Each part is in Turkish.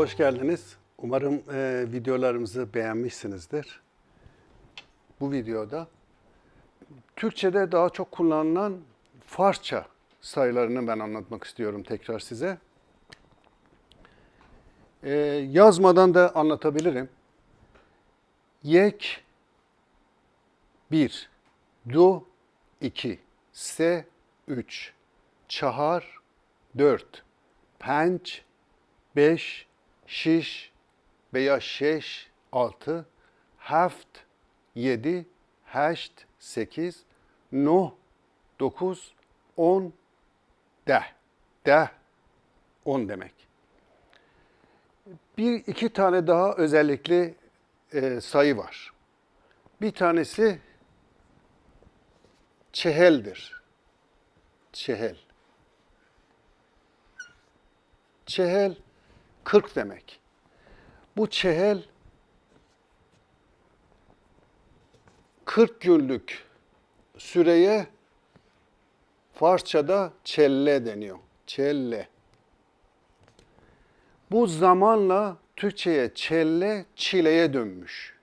Hoş geldiniz. Umarım e, videolarımızı beğenmişsinizdir. Bu videoda Türkçe'de daha çok kullanılan Farsça sayılarını ben anlatmak istiyorum tekrar size. E, yazmadan da anlatabilirim. Yek 1, Du 2, Se 3, Çahar 4, Penç 5, şiş veya şeş, altı, heft, yedi, heşt, sekiz, noh, dokuz, on, deh. Deh, on demek. Bir iki tane daha özellikli e, sayı var. Bir tanesi çeheldir. Çehel. Çehel 40 demek. Bu çehel 40 günlük süreye Farsçada çelle deniyor. Çelle. Bu zamanla Türkçe'ye çelle, çileye dönmüş.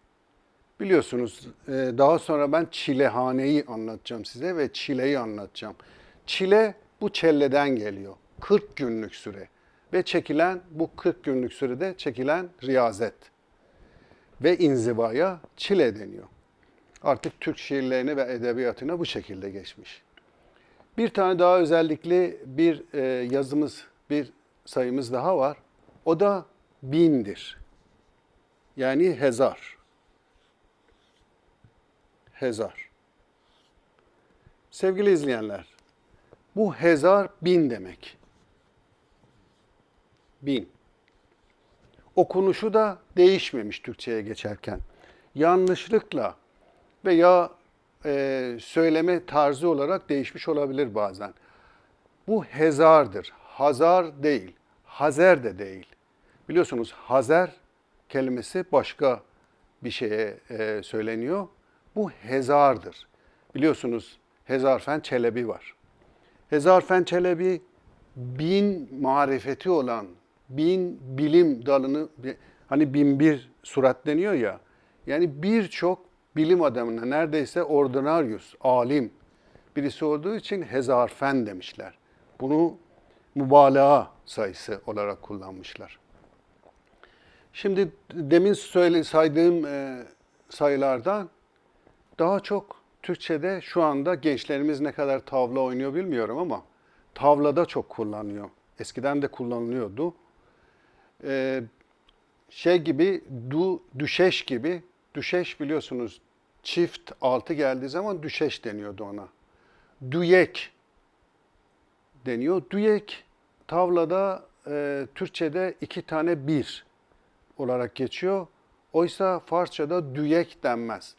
Biliyorsunuz e, daha sonra ben çilehaneyi anlatacağım size ve çileyi anlatacağım. Çile bu çelleden geliyor. 40 günlük süre ve çekilen bu 40 günlük sürede çekilen riyazet ve inzivaya çile deniyor. Artık Türk şiirlerine ve edebiyatına bu şekilde geçmiş. Bir tane daha özellikli bir e, yazımız, bir sayımız daha var. O da bindir. Yani hezar. Hezar. Sevgili izleyenler, bu hezar bin demek bin. Okunuşu da değişmemiş Türkçe'ye geçerken. Yanlışlıkla veya e, söyleme tarzı olarak değişmiş olabilir bazen. Bu hezardır. Hazar değil. Hazer de değil. Biliyorsunuz hazer kelimesi başka bir şeye e, söyleniyor. Bu hezardır. Biliyorsunuz Hezarfen Çelebi var. Hezarfen Çelebi bin marifeti olan bin bilim dalını hani bin bir surat deniyor ya. Yani birçok bilim adamına neredeyse ordinarius, alim birisi olduğu için hezarfen demişler. Bunu mübalağa sayısı olarak kullanmışlar. Şimdi demin söyle, saydığım e, sayılardan daha çok Türkçe'de şu anda gençlerimiz ne kadar tavla oynuyor bilmiyorum ama tavlada çok kullanılıyor. Eskiden de kullanılıyordu e, şey gibi, du, düşeş gibi, düşeş biliyorsunuz çift altı geldiği zaman düşeş deniyordu ona. Düyek deniyor. Düyek tavlada e, Türkçe'de iki tane bir olarak geçiyor. Oysa Farsça'da düyek denmez.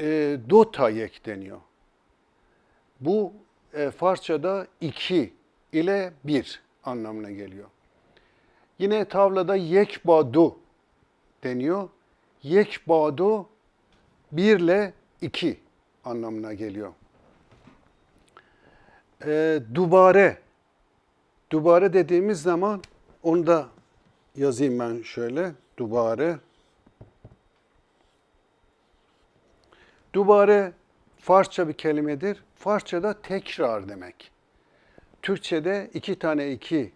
E, dotayek deniyor. Bu e, Farsça'da iki ile bir anlamına geliyor. Yine tavlada yekbadu deniyor. Yekbadu bir ile iki anlamına geliyor. E, dubare. Dubare dediğimiz zaman onu da yazayım ben şöyle. Dubare. Dubare Farsça bir kelimedir. Farsçada tekrar demek. Türkçe'de iki tane iki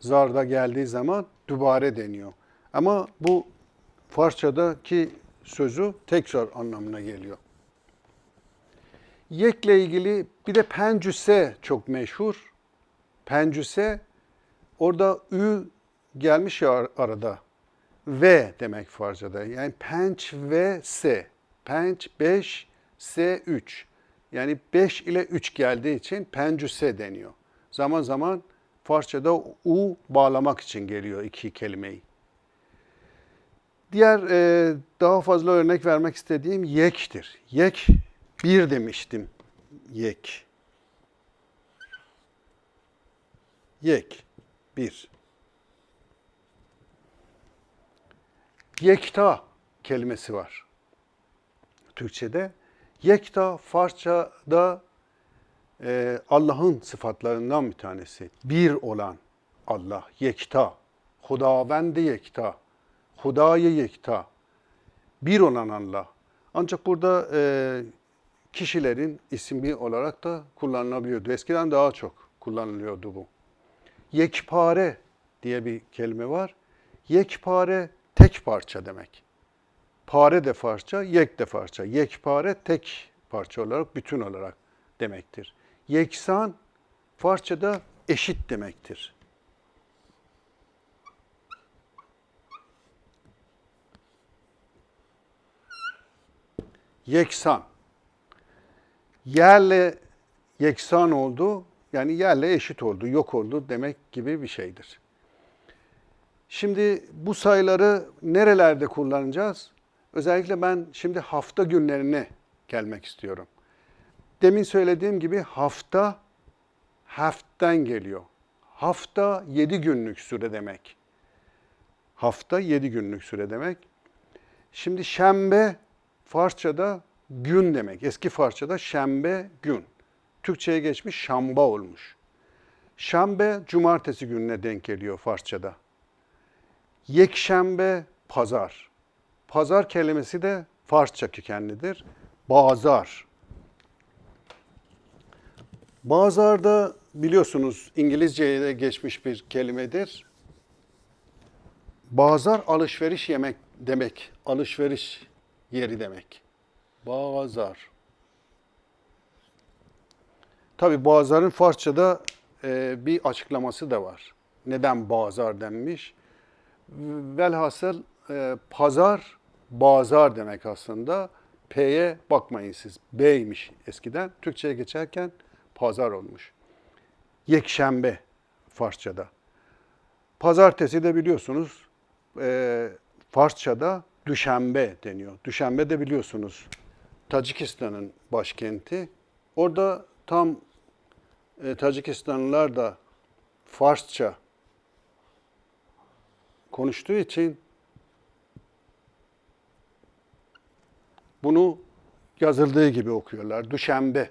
zarda geldiği zaman dubare deniyor. Ama bu Farsçadaki sözü tekrar anlamına geliyor. Yekle ilgili bir de pencüse çok meşhur. Pencüse orada ü gelmiş ya arada. V demek Farsçada. Yani penç ve se. Penç 5, se 3. Yani 5 ile 3 geldiği için pencüse deniyor. Zaman zaman Farsçada u bağlamak için geliyor iki kelimeyi. Diğer e, daha fazla örnek vermek istediğim yektir. Yek bir demiştim. Yek. Yek bir. Yekta kelimesi var. Türkçe'de. Yekta Farsça'da e, Allah'ın sıfatlarından bir tanesi. Bir olan, Allah, yekta. Hudavendi yekta. Hudayı yekta. Bir olan Allah. Ancak burada e, kişilerin ismi olarak da kullanılabiliyordu. Eskiden daha çok kullanılıyordu bu. Yekpare diye bir kelime var. Yekpare tek parça demek. Pare de parça, yek de parça. Yekpare tek parça olarak, bütün olarak demektir. Yeksan parçada eşit demektir. Yeksan. Yerle yeksan oldu, yani yerle eşit oldu, yok oldu demek gibi bir şeydir. Şimdi bu sayıları nerelerde kullanacağız? Özellikle ben şimdi hafta günlerine gelmek istiyorum. Demin söylediğim gibi hafta haften geliyor. Hafta 7 günlük süre demek. Hafta 7 günlük süre demek. Şimdi şembe Farsçada gün demek. Eski Farsçada şembe gün. Türkçe'ye geçmiş şamba olmuş. Şembe cumartesi gününe denk geliyor Farsçada. Yekşembe pazar. Pazar kelimesi de Farsça kökenlidir. Bazar. Bazar da biliyorsunuz İngilizce'ye de geçmiş bir kelimedir. Bazar alışveriş yemek demek. Alışveriş yeri demek. Bazar. Tabi bazarın Farsçada e, bir açıklaması da var. Neden bazar denmiş? Velhasıl e, pazar, bazar demek aslında. P'ye bakmayın siz. B'ymiş eskiden. Türkçe'ye geçerken pazar olmuş. Yekşembe Farsçada. Pazartesi de biliyorsunuz e, Farsçada Düşembe deniyor. Düşembe de biliyorsunuz Tacikistan'ın başkenti. Orada tam e, Tacikistanlılar da Farsça konuştuğu için bunu yazıldığı gibi okuyorlar. Düşembe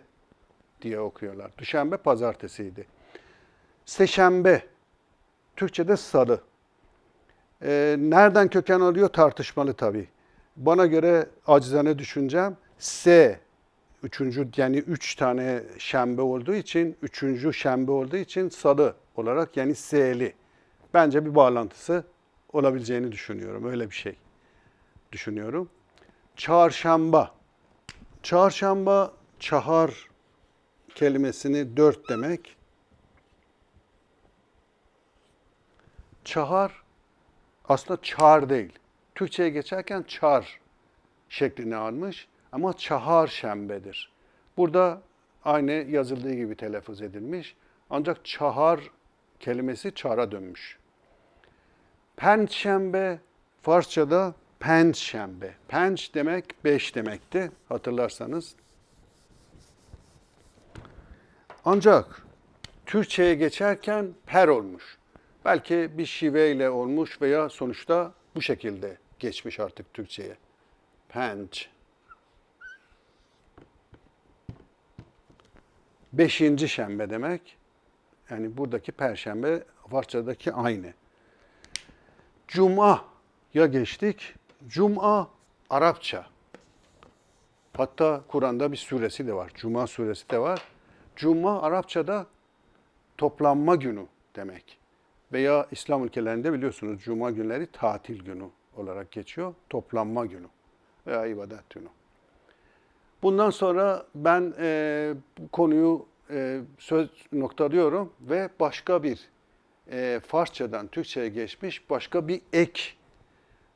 diye okuyorlar. Düşembe pazartesiydi. Seşembe, Türkçe'de salı. Ee, nereden köken alıyor tartışmalı tabii. Bana göre acizane düşüncem S, üçüncü yani üç tane şembe olduğu için, üçüncü şembe olduğu için salı olarak yani S'li. Bence bir bağlantısı olabileceğini düşünüyorum. Öyle bir şey düşünüyorum. Çarşamba. Çarşamba, çahar kelimesini dört demek. Çahar aslında çar değil. Türkçe'ye geçerken çar şeklini almış ama çahar şembedir. Burada aynı yazıldığı gibi telaffuz edilmiş. Ancak çahar kelimesi çara dönmüş. Pençembe Farsçada pençembe. Penç demek beş demekti hatırlarsanız. Ancak Türkçe'ye geçerken per olmuş. Belki bir şiveyle olmuş veya sonuçta bu şekilde geçmiş artık Türkçe'ye. Penç. Beşinci şembe demek. Yani buradaki perşembe Farsçadaki aynı. Cuma ya geçtik. Cuma Arapça. Hatta Kur'an'da bir suresi de var. Cuma suresi de var. Cuma Arapçada toplanma günü demek. Veya İslam ülkelerinde biliyorsunuz Cuma günleri tatil günü olarak geçiyor. Toplanma günü veya ibadet günü. Bundan sonra ben e, bu konuyu e, söz noktalıyorum ve başka bir e, Farsçadan Türkçe'ye geçmiş başka bir ek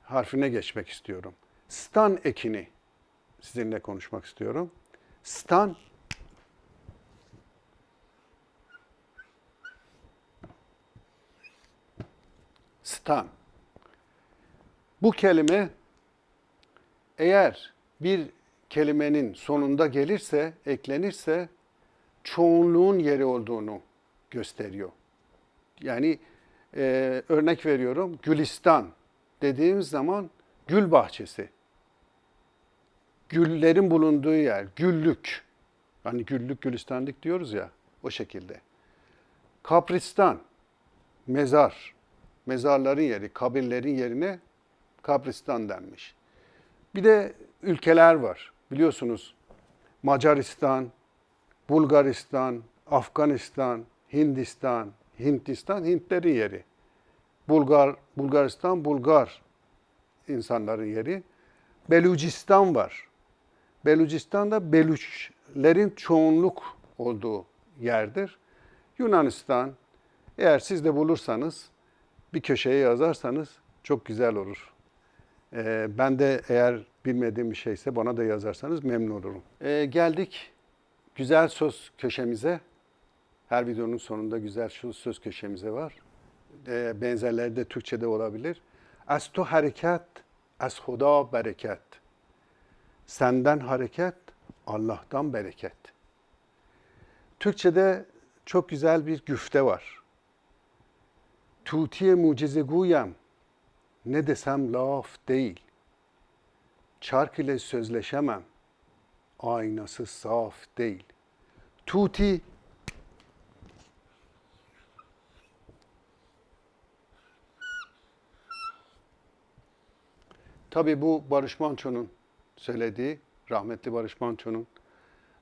harfine geçmek istiyorum. Stan ekini sizinle konuşmak istiyorum. Stan Stan. Bu kelime eğer bir kelimenin sonunda gelirse, eklenirse çoğunluğun yeri olduğunu gösteriyor. Yani e, örnek veriyorum Gülistan dediğimiz zaman gül bahçesi. Güllerin bulunduğu yer, güllük. Hani güllük gülistanlık diyoruz ya o şekilde. Kapristan mezar, mezarların yeri, kabirlerin yerine kabristan denmiş. Bir de ülkeler var. Biliyorsunuz Macaristan, Bulgaristan, Afganistan, Hindistan, Hindistan Hintlerin yeri. Bulgar, Bulgaristan, Bulgar insanların yeri. Belucistan var. Belucistan da Belüçlerin çoğunluk olduğu yerdir. Yunanistan, eğer siz de bulursanız bir köşeye yazarsanız çok güzel olur. Ee, ben de eğer bilmediğim bir şeyse bana da yazarsanız memnun olurum. Ee, geldik güzel söz köşemize. Her videonun sonunda güzel söz, söz köşemize var. Ee, benzerleri de Türkçe'de olabilir. Az tu hareket, az huda bereket. Senden hareket, Allah'tan bereket. Türkçe'de çok güzel bir güfte var. Tutiye mucize guyem, ne desem laf değil. Çark ile sözleşemem, aynası saf değil. Tuti Tabii bu Barış Manço'nun söylediği, rahmetli Barış Manço'nun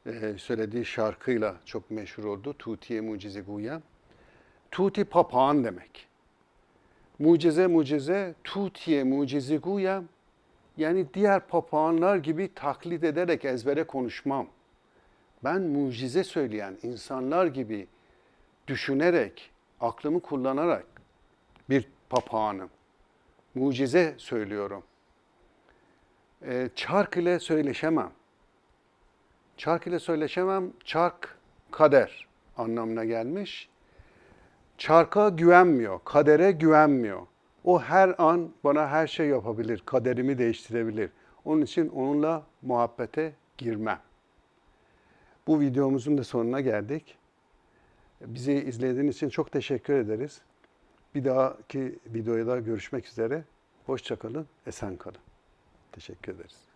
e, söylediği şarkıyla çok meşhur oldu. Tutiye mucize guyem. Tuti papağan demek. Mucize mucize, tutiye mucize guyem. Yani diğer papağanlar gibi taklit ederek ezbere konuşmam. Ben mucize söyleyen insanlar gibi düşünerek, aklımı kullanarak bir papağanım. Mucize söylüyorum. E, çark ile söyleşemem. Çark ile söyleşemem, çark kader anlamına gelmiş. Çarka güvenmiyor, kadere güvenmiyor. O her an bana her şey yapabilir, kaderimi değiştirebilir. Onun için onunla muhabbete girmem. Bu videomuzun da sonuna geldik. Bizi izlediğiniz için çok teşekkür ederiz. Bir dahaki videoda görüşmek üzere. Hoşçakalın, esen kalın. Teşekkür ederiz.